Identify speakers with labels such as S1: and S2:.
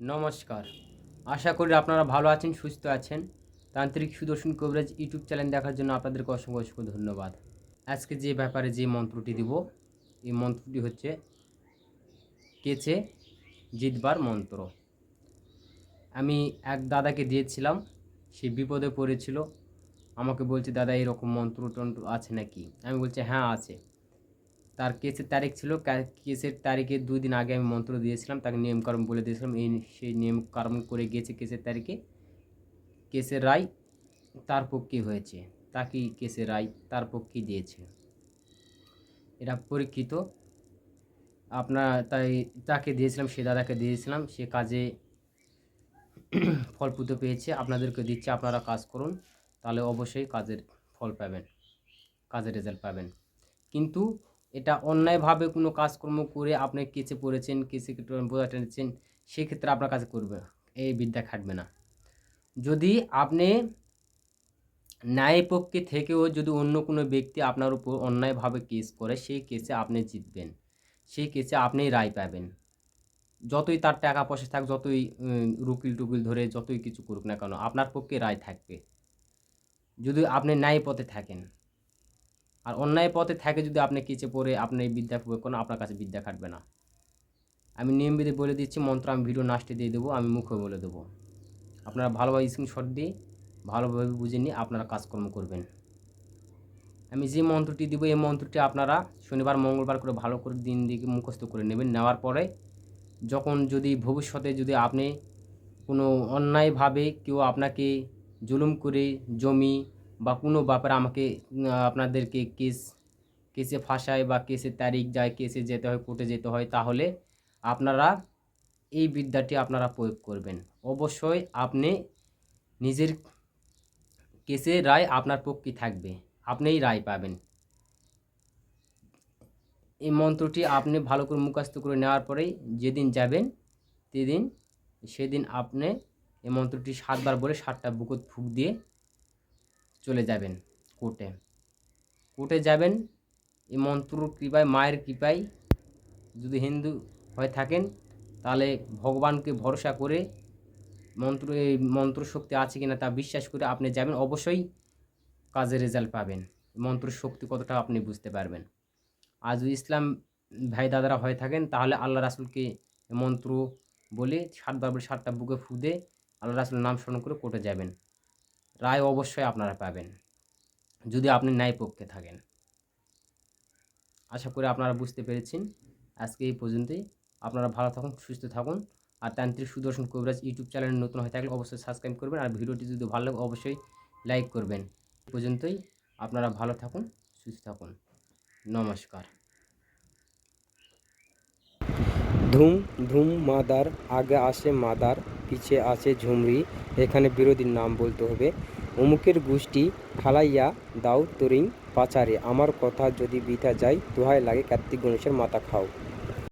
S1: নমস্কার। আশা করি আপনারা ভালো আছেন, সুস্থ আছেন। তান্ত্রিক সুদর্শন কবিরাজ ইউটিউব চ্যানেল দেখার জন্য আপনাদেরকে অসংখ্য অসংখ্য ধন্যবাদ। আজকে যে ব্যাপারে যে মন্ত্রটি দিব, এই মন্ত্রটি হচ্ছে কেচে জিতবার মন্ত্র। আমি এক দাদাকে দিয়েছিলাম, সে বিপদে পড়েছিল। আমাকে বলছে, দাদা, এরকম মন্ত্র টন্ত্র আছে নাকি? আমি বলছি হ্যাঁ আছে। তার কেসের তারিখ ছিল কেসের তারিখে দুই দিন আগে আমি মন্ত্র দিয়েছিলাম, তাকে নিয়মকানুন বলে দিয়েছিলাম, এই সেই নিয়মকানুন করে গিয়েছে কেসের তারিখে। কেসের রায় তার পক্ষে হয়েছে তাকে কেসের রায় তার পক্ষে দিয়েছে। এটা পরীক্ষিত। আপনার তাই তাকে দিয়েছিলাম, সে দাদাকে দিয়েছিলাম, সে কাজে ফলপ্রুত পেয়েছে। আপনাদেরকে দিচ্ছে, আপনারা কাজ করুন, তাহলে অবশ্যই কাজের ফল পাবেন, কাজের রেজাল্ট পাবেন। কিন্তু এটা অন্যায়ভাবে কোনো কাজকর্ম করে আপনি কেচে পড়েছেন কেসে বোঝা টেনেছেন, সেক্ষেত্রে আপনার কাছে করবে এই বিদ্যা খাটবে না। যদি আপনি ন্যায় পক্ষে থেকেও যদি অন্য কোনো ব্যক্তি আপনার উপর অন্যায়ভাবে কেস করে, সেই কেসে আপনি জিতবেন। সেই কেসে আপনি রায় পাবেন। যতই তার টাকা পয়সা থাক, যতই রুকিল টুকিল ধরে যতই কিছু করুক না কেন, আপনার পক্ষে রায় থাকবে। যদি আপনি ন্যায় পথে থাকেন আর অন্যায় পথে থাকে যদি আপনি কেচে পড়ে, আপনি এই বিদ্যা প্রয়োগ আপনার কাছে বিদ্যা খাটবে না। আমি নিয়মবিধি বলে দিচ্ছি, মন্ত্র আমি ভিডিও নাস্টে দিয়ে দেবো, আমি মুখে বলে দেবো। আপনারা ভালোভাবে স্ক্রিনশট দিয়ে, ভালোভাবে বুঝে নিয়ে আপনারা কাজকর্ম করবেন। আমি যে মন্ত্রটি দেবো, এই মন্ত্রটি আপনারা শনিবার, মঙ্গলবার করে ভালো করে দিন দিকে মুখস্থ করে নেবেন। নেওয়ার পরে যখন যদি ভবিষ্যতে যদি আপনি কোনো অন্যায়ভাবে কেউ আপনাকে জুলুম করে, জমি বা কোনো ব্যাপারে আমাকে আপনাদেরকে কেস, কেসে ফাঁসায় বা কেসের তারিখ যায়, কেসে যেতে হয়, কোর্টে যেতে হয়, তাহলে আপনারা এই বিদ্যাটি আপনারা প্রয়োগ করবেন। অবশ্যই আপনি নিজের কেসে রায় আপনার পক্ষে থাকবে, আপনিই রায় পাবেন। এই মন্ত্রটি আপনি ভালো করে মুখস্থ করে নেওয়ার পরেই যেদিন যাবেন, সেদিন সেদিন আপনি এই মন্ত্রটি সাতবার বলে সাতটা বুকত ফুক দিয়ে চলে যাবেন কোর্টে। কোর্টে যাবেন, এই মন্ত্রর কৃপায়, মায়ের কৃপায় যদি হিন্দু হয়ে থাকেন, তাহলে ভগবানকে ভরসা করে মন্ত্র, এই মন্ত্র শক্তি আছে কিনা তা বিশ্বাস করে আপনি যাবেন, অবশ্যই কাজের রেজাল্ট পাবেন। মন্ত্র শক্তি কতটা আপনি বুঝতে পারবেন। আর যদি ইসলাম ভাই দাদারা হয়ে থাকেন, তাহলে আল্লাহ রাসুলকে মন্ত্র বলে সাতবার সাতটা বুকে ফুদে আল্লাহ রাসুলের নাম স্মরণ করে কোর্টে যাবেন। রায় অবশ্যই আপনারা পাবেন, যদি আপনি ন্যায় পক্ষে থাকেন। আশা করি আপনারা বুঝতে পেরেছেন। আজকে এই পর্যন্তই। আপনারা ভালো থাকুন, সুস্থ থাকুন। আর তান্ত্রিক সুদর্শন কবিরাজ ইউটিউব চ্যানেল নতুন হয়ে থাকলে অবশ্যই সাবস্ক্রাইব করবেন। আর ভিডিওটি যদি ভালো লাগে, অবশ্যই লাইক করবেন। পর্যন্তই। আপনারা ভালো থাকুন, সুস্থ থাকুন। নমস্কার।
S2: ধুম ধুম মাদার, আগে আসে মাদার। পিছে আছে ঝুমরি। এখানে বিরোধীর নাম বলতে হবে। অমুকের গোষ্ঠী ফালাইয়া দাও তরিং পাচারে। আমার কথা যদি বিথা যায়, দোহায় লাগে কার্তিক গণেশের মাথা খাও।